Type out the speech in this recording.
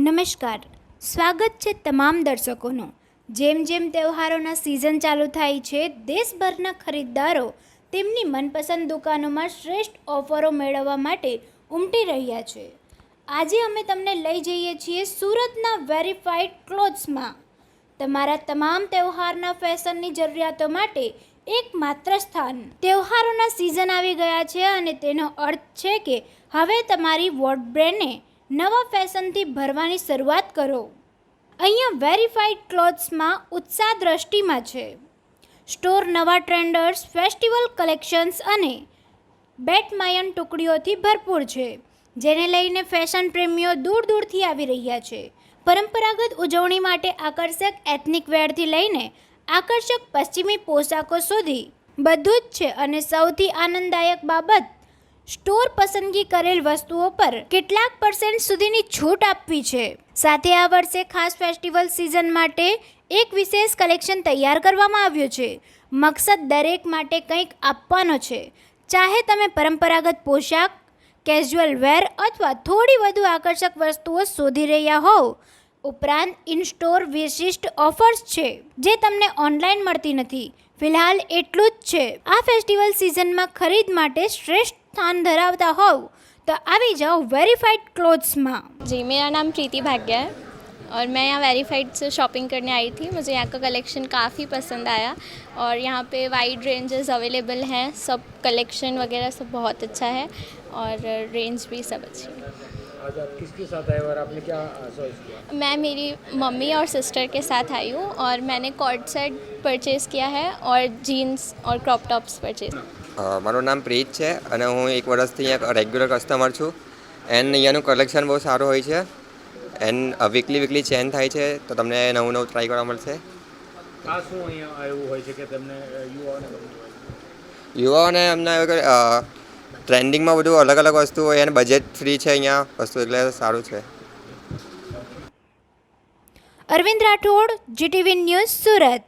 નમસ્કાર. સ્વાગત છે તમામ દર્શકોનું. જેમ જેમ તહેવારોના સિઝન ચાલુ થાય છે, દેશભરના ખરીદદારો તેમની મનપસંદ દુકાનોમાં શ્રેષ્ઠ ઓફરો મેળવવા માટે ઉમટી રહ્યા છે. આજે અમે તમને લઈ જઈએ છીએ સુરતના વેરીફાઈડ ક્લોથ્સમાં. તમારા તમામ તહેવારના ફેશનની જરૂરિયાતો માટે એકમાત્ર સ્થાન. તહેવારોના સિઝન આવી ગયા છે અને તેનો અર્થ છે કે હવે તમારી વોર્ડબ્રેને નવા ફેશનથી ભરવાની શરૂઆત કરો. અહીંયા વેરીફાઈડ ક્લોથ્સમાં ઉત્સાહ દ્રષ્ટિમાં છે. સ્ટોર નવા ટ્રેન્ડર્સ, ફેસ્ટિવલ કલેક્શન્સ અને બેટમાયન ટુકડીઓથી ભરપૂર છે, જેને લઈને ફેશન પ્રેમીઓ દૂર દૂરથી આવી રહ્યા છે. પરંપરાગત ઉજવણી માટે આકર્ષક એથનિક વેરથી લઈને આકર્ષક પશ્ચિમી પોશાકો સુધી બધું જ છે અને સૌથી આનંદદાયક બાબત સ્ટોર પસંદગી કરેલ વસ્તુઓ પર કેટલાક પર્સન્ટ સુધીની છૂટ આપવી છે. સાથે આ વર્ષે ખાસ ફેસ્ટિવલ સિઝન માટે એક વિશેષ કલેક્શન તૈયાર કરવામાં આવ્યું છે. મકસદ દરેક માટે કંઈક આપવાનો છે. ચાહે તમે પરંપરાગત પોશાક કેઝ્યુઅલ વેર અથવા થોડી વધુ આકર્ષક વસ્તુઓ શોધી રહ્યા હોવ ઉપરાંત ઇન સ્ટોર વિશિષ્ટ ઓફર્સ છે જે તમને ઓનલાઈન મળતી નથી ફિલહાલ એટલું જ છે આ ફેસ્ટિવલ સિઝનમાં ખરીદ માટે શ્રેષ્ઠ સ્થાન ધરાવતા હોવ તો આવી જાઓ વેરીફાઈડ ક્લોથ્સમાં जी मेरा नाम प्रीति भाग्य है और मैं यहाँ वेरीफाइड से शॉपिंग करने आई थी मुझे यहाँ का कलेक्शन काफ़ी पसंद आया और यहाँ पे वाइड रेंजेस अवेलेबल हैं सब कलेक्शन वगैरह सब बहुत अच्छा है और रेंज भी सब अच्छी है आज आप किसके साथ आए और आपने क्या चॉइस किया मैं मेरी मम्मी और सिस्टर के साथ आई हूँ और मैंने कॉर्ड सेट परचेज़ किया है और जीन्स और क्रॉप टॉप्स परचेज़ અ, મારું નામ પ્રીત છે અને હું એક વર્ષથી અહીંયા રેગ્યુલર કસ્ટમર છું એન્ડ અહીંયાનું કલેક્શન બહુ સારું હોય છે એન્ડ વીકલી વીકલી ચેન્જ થાય છે તો તમને નવું નવું ટ્રાય કરવા મળશે આ શું અહીંયા એવું હોય છે કે તમને અ, યુવાઓને ગમતું હોય છે? યુવાઓને અમને એવું કે ટ્રેન્ડિંગમાં બધું અલગ અલગ વસ્તુ હોય અને બજેટ ફ્રી છે અહીંયા, વસ્તુ એટલે સારું છે. Arvind Rathod GTV news Surat.